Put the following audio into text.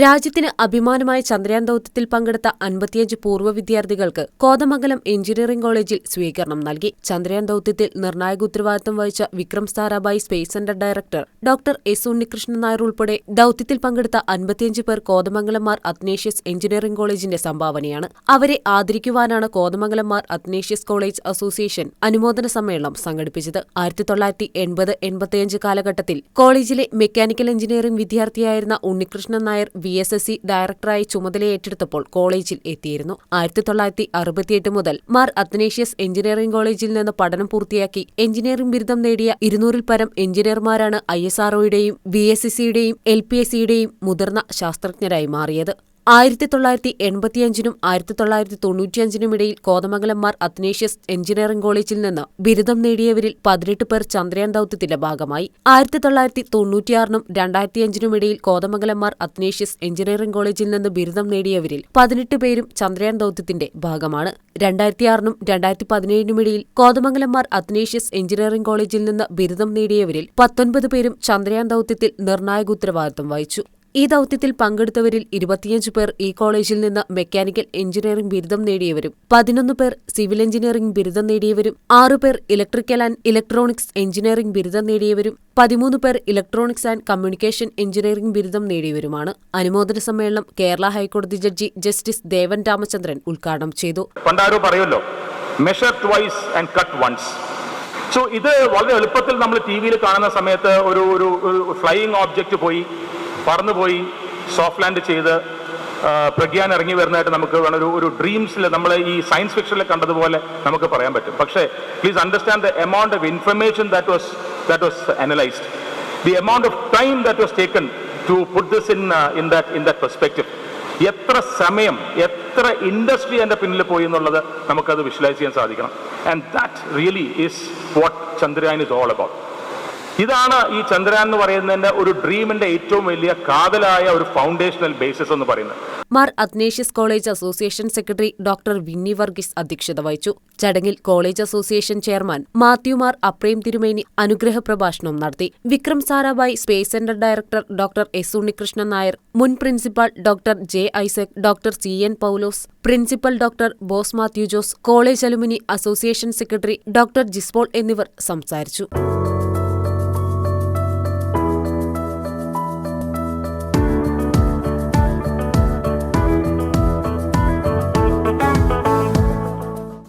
രാജ്യത്തിന് അഭിമാനമായ ചന്ദ്രയാൻ ദൌത്യത്തിൽ പങ്കെടുത്ത അൻപത്തിയഞ്ച് പൂർവ വിദ്യാർത്ഥികൾക്ക് കോതമംഗലം എഞ്ചിനീയറിംഗ് കോളേജിൽ സ്വീകരണം നൽകി. ചന്ദ്രയാൻ ദൌത്യത്തിൽ നിർണായക ഉത്തരവാദിത്തം വഹിച്ച Vikram Sarabhai space centre director doctor S Unnikrishnan Nair ഉൾപ്പെടെ ദൌത്യത്തിൽ പങ്കെടുത്ത അൻപത്തിയഞ്ച് പേർ കോതമംഗലംമാർ അത്നേഷ്യസ് എഞ്ചിനീയറിംഗ് കോളേജിന്റെ സംഭാവനയാണ്. അവരെ ആദരിക്കുവാനാണ് കോതമംഗലംമാർ അത്നേഷ്യസ് കോളേജ് അസോസിയേഷൻ അനുമോദന സമ്മേളനം സംഘടിപ്പിച്ചത്. ആയിരത്തി തൊള്ളായിരത്തി എൺപത് എൺപത്തിയഞ്ച് കാലഘട്ടത്തിൽ കോളേജിലെ mechanical engineering വിദ്യാർത്ഥിയായിരുന്ന Unnikrishnan Nair V. S S C ഡയറക്ടറായി ചുമതലയേറ്റെടുത്തപ്പോൾ കോളേജിൽ എത്തിയിരുന്നു. ആയിരത്തി തൊള്ളായിരത്തി അറുപത്തിയെട്ട് മുതൽ മാർ അത്നേഷ്യസ് എഞ്ചിനീയറിംഗ് കോളേജിൽ നിന്ന് പഠനം പൂർത്തിയാക്കി. എഞ്ചിനീയറിംഗ് ബിരുദം നേടിയ ഇരുന്നൂറിൽ പരം എഞ്ചിനീയർമാരാണ് ഐ എസ് ആർഒയുടെയും വി എസ് എസ് സിയുടെയും എൽ പി എസ് സിയുടെയും മുതിർന്ന ശാസ്ത്രജ്ഞരായി മാറിയത്. ആയിരത്തി തൊള്ളായിരത്തി എൺപത്തിയഞ്ചിനും ആയിരത്തി തൊള്ളായിരത്തി തൊണ്ണൂറ്റിയഞ്ചിനും ഇടയിൽ കോതമംഗലം മാർ അത്നേഷ്യസ് എഞ്ചിനീയറിംഗ് കോളേജിൽ നിന്ന് ബിരുദം നേടിയവരിൽ പതിനെട്ട് പേർ ചന്ദ്രയാൻ ദൌത്യത്തിന്റെ ഭാഗമായി. ആയിരത്തി തൊള്ളായിരത്തി തൊണ്ണൂറ്റിയാറിനും രണ്ടായിരത്തിയഞ്ചിനും ഇടയിൽ കോതമംഗലം അത്നേഷ്യസ് എഞ്ചിനീയറിംഗ് കോളേജിൽ നിന്ന് ബിരുദം നേടിയവരിൽ പതിനെട്ട് പേരും ചന്ദ്രയാൻ ദൌത്യത്തിന്റെ ഭാഗമാണ്. രണ്ടായിരത്തിയാറിനും രണ്ടായിരത്തി പതിനേഴിനും ഇടയിൽ കോതമംഗലം മാർ അത്നേഷ്യസ് എഞ്ചിനീയറിംഗ് കോളേജിൽ നിന്ന് ബിരുദം നേടിയവരിൽ പത്തൊൻപത് പേരും ചന്ദ്രയാൻ ദൌത്യത്തിൽ നിർണായക ഉത്തരവാദിത്തം വഹിച്ചു. ഈ ദൌത്യത്തിൽ പങ്കെടുത്തവരിൽ ഇരുപത്തിയഞ്ച് പേർ ഈ കോളേജിൽ നിന്ന് മെക്കാനിക്കൽ എഞ്ചിനീയറിംഗ് ബിരുദം നേടിയവരും പതിനൊന്ന് പേർ സിവിൽ എഞ്ചിനീയറിംഗ് ബിരുദം നേടിയവരും ആറുപേർ ഇലക്ട്രിക്കൽ ആൻഡ് ഇലക്ട്രോണിക്സ് എഞ്ചിനീയറിംഗ് ബിരുദം നേടിയവരും പതിമൂന്ന് പേർ ഇലക്ട്രോണിക്സ് ആൻഡ് കമ്മ്യൂണിക്കേഷൻ എഞ്ചിനീയറിംഗ് ബിരുദം നേടിയവരുമാണ്. അനുമോദന സമ്മേളനം കേരള ഹൈക്കോടതി ജഡ്ജി ജസ്റ്റിസ് ദേവൻ രാമചന്ദ്രൻ ഉദ്ഘാടനം ചെയ്തു. Measure twice and cut once so ഇത് വളരെ എളുപ്പത്തിൽ നമ്മൾ ടി വിയിൽ കാണുന്ന സമയത്ത് ഒരു ഒരു ഫ്ലൈയിങ് ഓബ്ജക്റ്റ് പോയി പറന്നുപോയി സോഫ്റ്റ് ലാൻഡ് ചെയ്ത് പ്രഗ്യാൻ ഇറങ്ങി വരുന്നതായിട്ട് നമുക്ക് വേണം ഒരു ഒരു ഡ്രീംസിൽ നമ്മൾ ഈ സയൻസ് ഫിക്ഷനിൽ കണ്ടതുപോലെ നമുക്ക് പറയാൻ പറ്റും. പക്ഷേ please understand the amount of information that was that was analysed the amount of time that was taken to put this in in that in that perspective എത്ര സമയം എത്ര ഇൻഡസ്ട്രി എന്റെ പിന്നിൽ പോയി എന്നുള്ളത് നമുക്കത് വിഷ്വലൈസ് ചെയ്യാൻ സാധിക്കണം. And that really is what Chandrayaan is all about ഇതാണ് ഈ ചന്ദ്രയാൻ എന്ന് പറയുന്നതിന്റെ ഒരു ഡ്രീമിന്റെ ഏറ്റവും വലിയ കാതലായ ഒരു ഫൗണ്ടേഷണൽ ബേസിസ് എന്ന് പറയുന്നത്. Mar Ignatius college association secretary doctor Vinny Varghese അധ്യക്ഷത വഹിച്ചു. ചടങ്ങിൽ college association chairman Mathew Mar Aprem തിരുമേനി അനുഗ്രഹ പ്രഭാഷണം നടത്തി. Vikram Sarabhai space centre director doctor S Unnikrishnan Nair മുൻ principal doctor J Isaac doctor C N Paulose principal doctor Bose Mathew Jose college alumni association secretary doctor Jispaul എന്നിവർ സംസാരിച്ചു.